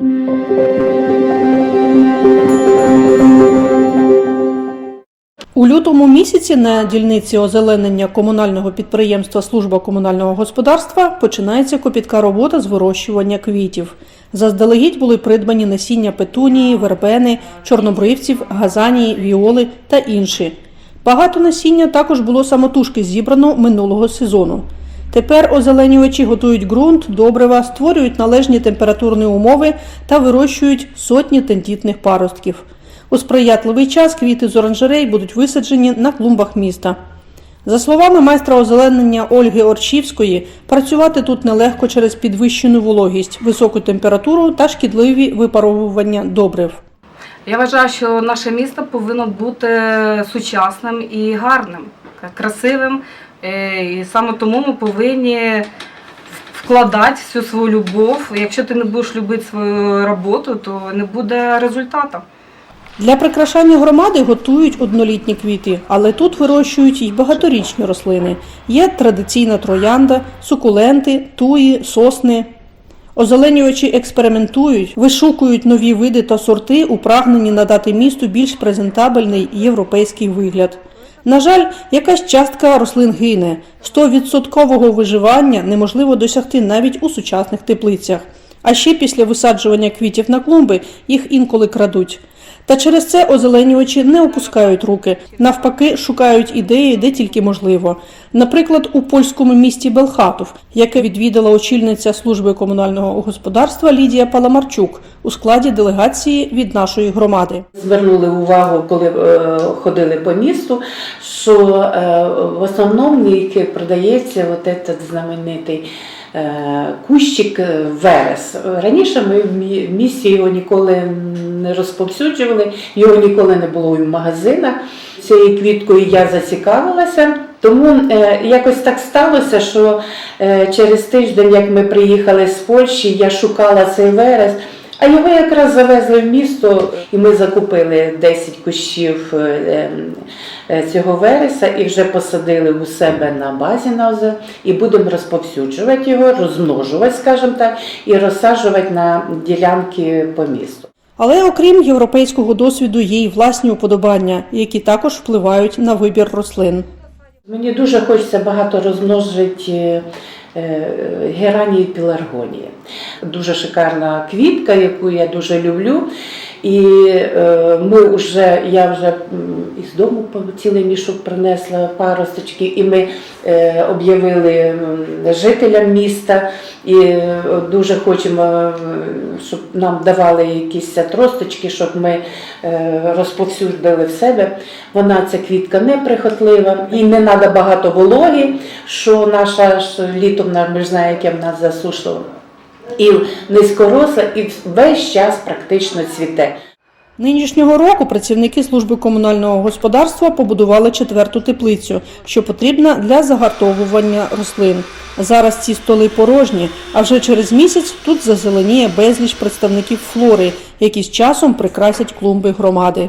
У лютому місяці на дільниці озеленення комунального підприємства Служба комунального господарства починається копітка робота з вирощування квітів. Заздалегідь були придбані насіння петунії, вербени, чорнобривців, газанії, віоли та інші. Багато насіння також було самотужки зібрано минулого сезону. Тепер озеленювачі готують ґрунт, добрива, створюють належні температурні умови та вирощують сотні тендітних паростків. У сприятливий час квіти з оранжерей будуть висаджені на клумбах міста. За словами майстра озеленення Ольги Орчівської, працювати тут нелегко через підвищену вологість, високу температуру та шкідливі випаровування добрив. Я вважаю, що наше місто повинно бути сучасним і гарним, красивим. Е, І саме тому ми повинні вкладати всю свою любов. Якщо ти не будеш любити свою роботу, то не буде результату. Для прикрашання громади готують однолітні квіти, але тут вирощують й багаторічні рослини. Є традиційна троянда, сукуленти, туї, сосни. Озеленювачі експериментують, вишукують нові види та сорти, у прагненні надати місту більш презентабельний європейський вигляд. На жаль, якась частка рослин гине. 100% виживання неможливо досягти навіть у сучасних теплицях. А ще після висаджування квітів на клумби їх інколи крадуть. Та через це озеленювачі не опускають руки, навпаки, шукають ідеї, де тільки можливо. Наприклад, у польському місті Белхатов, яке відвідала очільниця служби комунального господарства Лідія Паламарчук у складі делегації від нашої громади. Звернули увагу, коли е, ходили по місту, що е, в основному продається от этот знаменитий кущик е, верес. Раніше ми в місті його ніколи не розповсюджували, його ніколи не було в магазинах. Цією квіткою я зацікавилася. Тому е, якось так сталося, що е, через тиждень, як ми приїхали з Польщі, я шукала цей верес. А його якраз завезли в місто, і ми закупили 10 кущів е, е, цього вереса і вже посадили у себе на базі на і будемо розповсюджувати його, розмножувати, скажімо так, і розсаджувати на ділянки по місту. Але окрім європейського досвіду, є й власні уподобання, які також впливають на вибір рослин. Мені дуже хочеться багато розмножити е, геранії піларгонії. Дуже шикарна квітка, яку я дуже люблю. І е, ми вже, я вже із дому цілий мішок принесла паросточки, і ми е, об'явили жителям міста і е, дуже хочемо, щоб нам давали якісь тросточки, щоб ми розповсюдили в себе. Вона ця квітка неприхотлива, їй не треба багато вологи, що наша літом ми ж знаємо, яке в нас засушливо. І низькороса, і весь час практично цвіте. Нинішнього року працівники служби комунального господарства побудували четверту теплицю, що потрібна для загартовування рослин. Зараз ці столи порожні, а вже через місяць тут зазеленіє безліч представників флори, які з часом прикрасять клумби громади.